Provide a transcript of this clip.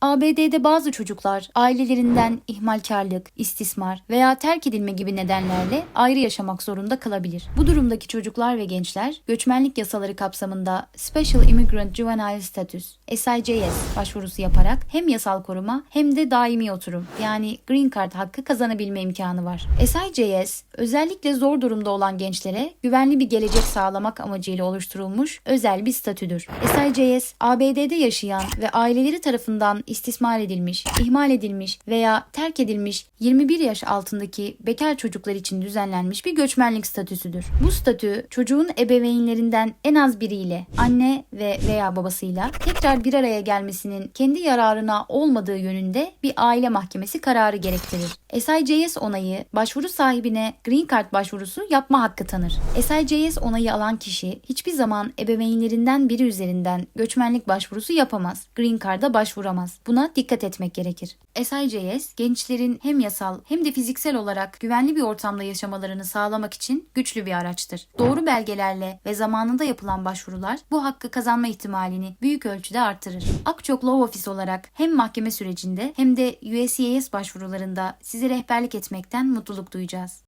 ABD'de bazı çocuklar ailelerinden ihmalkarlık, istismar veya terk edilme gibi nedenlerle ayrı yaşamak zorunda kalabilir. Bu durumdaki çocuklar ve gençler göçmenlik yasaları kapsamında Special Immigrant Juvenile Status SIJS başvurusu yaparak hem yasal koruma hem de daimi oturum yani Green Card hakkı kazanabilme imkanı var. SIJS özellikle zor durumda olan gençlere güvenli bir gelecek sağlamak amacıyla oluşturulmuş özel bir statüdür. SIJS ABD'de yaşayan ve aileleri tarafından istismar edilmiş, ihmal edilmiş veya terk edilmiş 21 yaş altındaki bekar çocuklar için düzenlenmiş bir göçmenlik statüsüdür. Bu statü çocuğun ebeveynlerinden en az biriyle, anne ve veya babasıyla tekrar bir araya gelmesinin kendi yararına olmadığı yönünde bir aile mahkemesi kararı gerektirir. SIJS onayı başvuru sahibine Green Card başvurusu yapma hakkı tanır. SIJS onayı alan kişi hiçbir zaman ebeveynlerinden biri üzerinden göçmenlik başvurusu yapamaz. Green Card'a başvuramaz. Buna dikkat etmek gerekir. SIJS gençlerin hem yasal hem de fiziksel olarak güvenli bir ortamda yaşamalarını sağlamak için güçlü bir araçtır. Doğru belgelerle ve zamanında yapılan başvurular bu hakkı kazanma ihtimalini büyük ölçüde artırır. Akçok Law Office olarak hem mahkeme sürecinde hem de USCIS başvurularında size rehberlik etmekten mutluluk duyacağız.